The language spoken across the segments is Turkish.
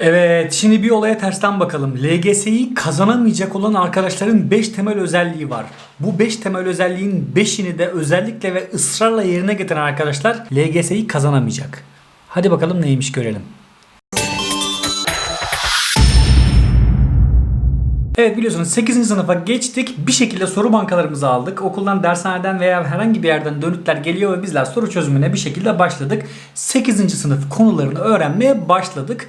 Evet, şimdi bir olaya tersten bakalım. LGS'yi kazanamayacak olan arkadaşların 5 temel özelliği var. Bu 5 temel özelliğin 5'ini de özellikle ve ısrarla yerine getiren arkadaşlar LGS'yi kazanamayacak. Hadi bakalım neymiş görelim. Evet biliyorsunuz 8. sınıfa geçtik. Bir şekilde soru bankalarımızı aldık. Okuldan, dershaneden veya herhangi bir yerden dönütler geliyor ve bizler soru çözümüne bir şekilde başladık. 8. sınıf konularını öğrenmeye başladık.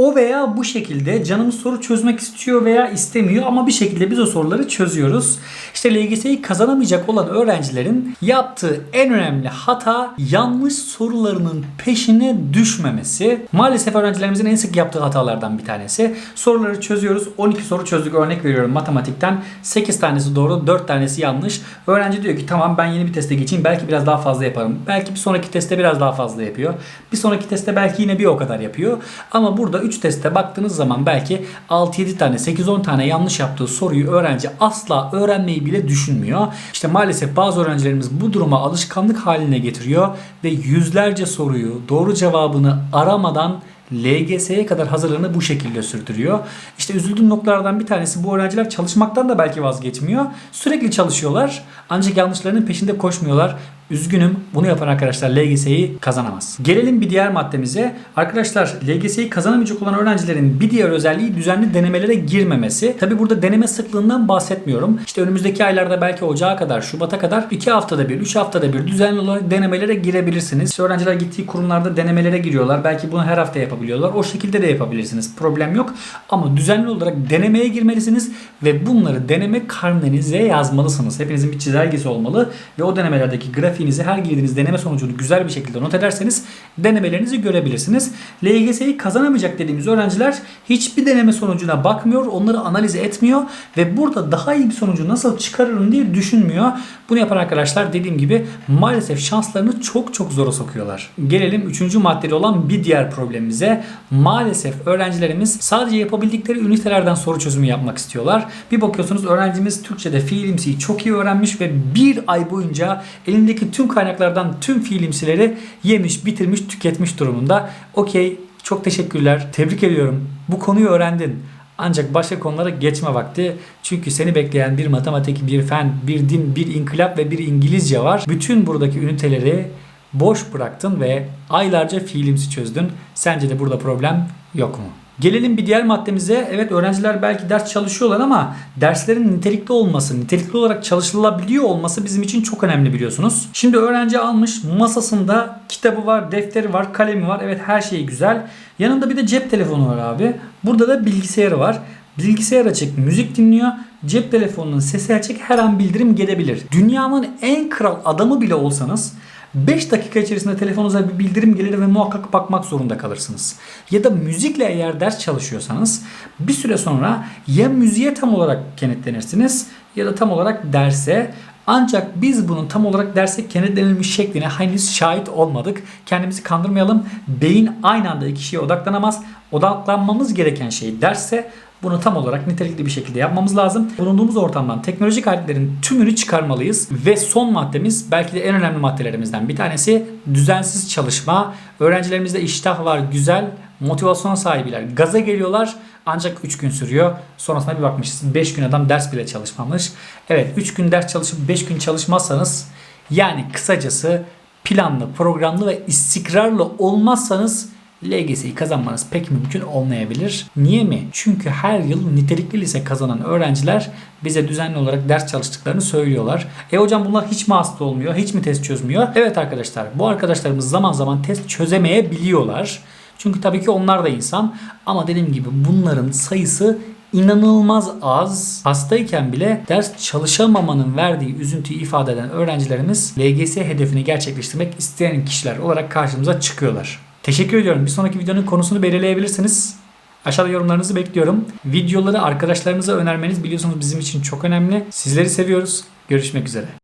O veya bu şekilde canımız soru çözmek istiyor veya istemiyor ama bir şekilde biz o soruları çözüyoruz. İşte LGS'yi kazanamayacak olan öğrencilerin yaptığı en önemli hata yanlış sorularının peşine düşmemesi. Maalesef öğrencilerimizin en sık yaptığı hatalardan bir tanesi. Soruları çözüyoruz. 12 soru çözdük örnek veriyorum matematikten. 8 tanesi doğru, 4 tanesi yanlış. Öğrenci diyor ki tamam ben yeni bir teste geçeyim. Belki biraz daha fazla yaparım. Belki bir sonraki testte biraz daha fazla yapıyor. Bir sonraki testte belki yine bir o kadar yapıyor. Ama burada 3 testte baktığınız zaman belki 6-7 tane 8-10 tane yanlış yaptığı soruyu öğrenci asla öğrenmeyi bile düşünmüyor. İşte maalesef bazı öğrencilerimiz bu duruma alışkanlık haline getiriyor ve yüzlerce soruyu doğru cevabını aramadan LGS'ye kadar hazırlığını bu şekilde sürdürüyor. İşte üzüldüğüm noktalardan bir tanesi bu öğrenciler çalışmaktan da belki vazgeçmiyor. Sürekli çalışıyorlar ancak yanlışlarının peşinde koşmuyorlar. Üzgünüm bunu yapan arkadaşlar LGS'yi kazanamaz. Gelelim bir diğer maddemize. Arkadaşlar LGS'yi kazanamayacak olan öğrencilerin bir diğer özelliği düzenli denemelere girmemesi. Tabi burada deneme sıklığından bahsetmiyorum. İşte önümüzdeki aylarda belki Ocağa kadar, Şubat'a kadar 2 haftada bir, 3 haftada bir düzenli olarak denemelere girebilirsiniz. İşte öğrenciler gittiği kurumlarda denemelere giriyorlar. Belki bunu her hafta yapabiliyorlar. O şekilde de yapabilirsiniz. Problem yok. Ama düzenli olarak denemeye girmelisiniz ve bunları deneme karnenize yazmalısınız. Hepinizin bir çizelgesi olmalı ve o denemelerdeki grafiğinizi her girdiğiniz deneme sonucunu güzel bir şekilde not ederseniz denemelerinizi görebilirsiniz. LGS'yi kazanamayacak dediğimiz öğrenciler hiçbir deneme sonucuna bakmıyor, onları analiz etmiyor ve burada daha iyi bir sonucu nasıl çıkarırım diye düşünmüyor. Bunu yapan arkadaşlar dediğim gibi maalesef şanslarını çok çok zora sokuyorlar. Gelelim üçüncü maddeli olan bir diğer problemimize. Maalesef öğrencilerimiz sadece yapabildikleri ünitelerden soru çözümü yapmak istiyorlar. Bir bakıyorsunuz öğrencimiz Türkçe'de fiilimsiyi çok iyi öğrenmiş ve bir ay boyunca elindeki tüm kaynaklardan tüm fiilimsileri yemiş, bitirmiş, tüketmiş durumunda. Okey çok teşekkürler. Tebrik ediyorum. Bu konuyu öğrendin. Ancak başka konulara geçme vakti. Çünkü seni bekleyen bir matematik, bir fen, bir din, bir inkılap ve bir İngilizce var. Bütün buradaki üniteleri boş bıraktın ve aylarca fiilimsi çözdün. Sence de burada problem yok mu? Gelelim bir diğer maddemize. Evet öğrenciler belki ders çalışıyorlar ama derslerin nitelikli olması, nitelikli olarak çalışılabiliyor olması bizim için çok önemli biliyorsunuz. Şimdi öğrenci almış masasında kitabı var, defteri var, kalemi var. Evet her şey güzel. Yanında bir de cep telefonu var abi. Burada da bilgisayarı var. Bilgisayar açık, müzik dinliyor. Cep telefonunun sesi açık her an bildirim gelebilir. Dünyanın en kral adamı bile olsanız 5 dakika içerisinde telefonunuza bir bildirim gelir ve muhakkak bakmak zorunda kalırsınız. Ya da müzikle eğer ders çalışıyorsanız bir süre sonra ya müziğe tam olarak kenetlenirsiniz ya da tam olarak derse ancak biz bunun tam olarak derse kenetlenilmiş şekline henüz şahit olmadık. Kendimizi kandırmayalım. Beyin aynı anda iki şeye odaklanamaz. Odaklanmamız gereken şey derse bunu tam olarak nitelikli bir şekilde yapmamız lazım. Bulunduğumuz ortamdan teknolojik aletlerin tümünü çıkarmalıyız. Ve son maddemiz belki de en önemli maddelerimizden bir tanesi düzensiz çalışma. Öğrencilerimizde iştah var, güzel, motivasyon sahibiler. Gaza geliyorlar ancak 3 gün sürüyor. Sonrasında bir bakmışız 5 gün adam ders bile çalışmamış. Evet 3 gün ders çalışıp 5 gün çalışmazsanız yani kısacası planlı, programlı ve istikrarlı olmazsanız LGS'yi kazanmanız pek mümkün olmayabilir. Niye mi? Çünkü her yıl nitelikli lise kazanan öğrenciler bize düzenli olarak ders çalıştıklarını söylüyorlar. E hocam bunlar hiç mi hasta olmuyor? Hiç mi test çözmüyor? Evet arkadaşlar bu arkadaşlarımız zaman zaman test çözemeyebiliyorlar. Çünkü tabii ki onlar da insan. Ama dediğim gibi bunların sayısı inanılmaz az. Hastayken bile ders çalışamamanın verdiği üzüntüyü ifade eden öğrencilerimiz LGS hedefini gerçekleştirmek isteyen kişiler olarak karşımıza çıkıyorlar. Teşekkür ediyorum. Bir sonraki videonun konusunu belirleyebilirsiniz. Aşağıda yorumlarınızı bekliyorum. Videoları arkadaşlarınıza önermeniz biliyorsunuz bizim için çok önemli. Sizleri seviyoruz. Görüşmek üzere.